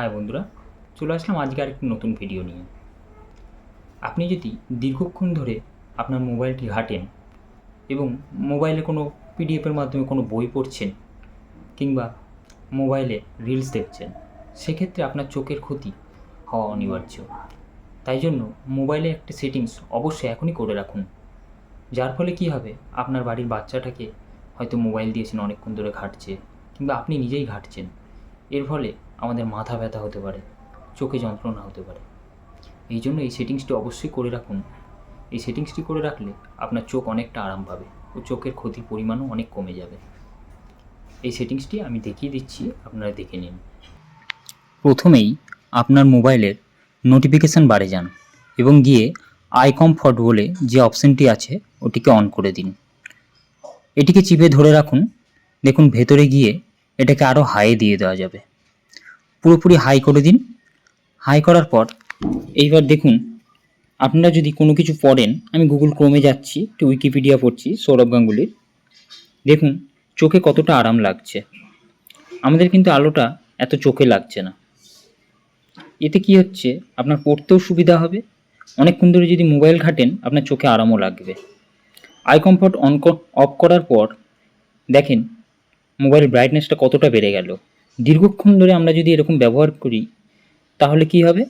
High বন্ধুরা, চলে আসলাম আজকে আরেকটি নতুন ভিডিও নিয়ে। আপনি যদি দীর্ঘক্ষণ ধরে আপনার মোবাইলটি ঘাটেন এবং মোবাইলে কোনো পিডিএফের মাধ্যমে কোনো বই পড়ছেন কিংবা মোবাইলে রিলস দেখছেন, সেক্ষেত্রে আপনার চোখের ক্ষতি হওয়া অনিবার্য। তাই জন্য মোবাইলে একটা সেটিংস অবশ্যই এখনই করে রাখুন, যার ফলে কী হবে, আপনার বাড়ির বাচ্চাটাকে হয়তো মোবাইল দিয়েছেন অনেকক্ষণ ধরে ঘাটছে কিংবা আপনি নিজেই ঘাটছেন। এর ফলে আমাদের মাথা ব্যথা হতে পারে, চোখে যন্ত্রণা হতে পারে। এই জন্য এই সেটিংসটি অবশ্যই করে রাখুন। এই সেটিংসটি করে রাখলে আপনার চোখ অনেকটা আরাম পাবে ও চোখের ক্ষতির পরিমাণও অনেক কমে যাবে। এই সেটিংসটি আমি দেখিয়ে দিচ্ছি, আপনারা দেখে নিন। প্রথমেই আপনার মোবাইলের নোটিফিকেশান বারে যান এবং গিয়ে আই কমফর্ট বলে যে অপশানটি আছে, ওটিকে অন করে দিন। এটিকে চিপে ধরে রাখুন। দেখুন, ভেতরে গিয়ে এটাকে আরও হাই দিয়ে দেওয়া যাবে। পুরোপুরি হাই করে দিন। হাই করার পর এইবার দেখুন, আপনারা যদি কোনো কিছু পড়েন, আমি গুগল ক্রোমে যাচ্ছি, একটু উইকিপিডিয়া পড়ছি, সৌরভ গাঙ্গুলির। দেখুন, চোখে কতটা আরাম লাগছে। আমাদের কিন্তু আলোটা এত চোখে লাগছে না। এতে কি হচ্ছে, আপনার পড়তেও সুবিধা হবে। অনেকক্ষণ ধরে যদি মোবাইল ঘাটেন, আপনার চোখে আরামও লাগবে। আই কমফর্ট অন অফ করার পর দেখেন মোবাইল ব্রাইটনেসটা কতটা বেড়ে গেল। দীর্ঘক্ষণ ধরে আমরা যদি এরকম ব্যবহার করি, তাহলে কি হবে?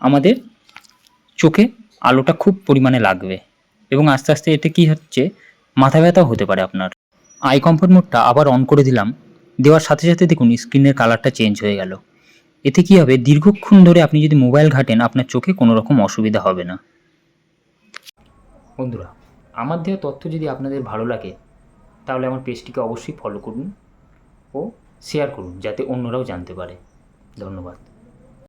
আমাদের চোখে আলোটা খুব পরিমাণে লাগবে এবং আস্তে আস্তে এতে কি হচ্ছে? মাথা ব্যথাও হতে পারে আপনার। আই কমফর্ট মোডটা আবার অন করে দিলাম। দেওয়ার সাথে সাথে দেখুন স্ক্রিনের কালারটা চেঞ্জ হয়ে গেল। এতে কি হবে? দীর্ঘক্ষণ ধরে আপনি যদি মোবাইল ঘাটেন, আপনার চোখে কোনো রকম অসুবিধা হবে না। বন্ধুরা, আমার দেওয়া তথ্য যদি আপনাদের ভালো লাগে, তাহলে আমার পেজটিকে অবশ্যই ফলো করুন ও শেয়ার করুন যাতে অন্যরাও জানতে পারে। ধন্যবাদ।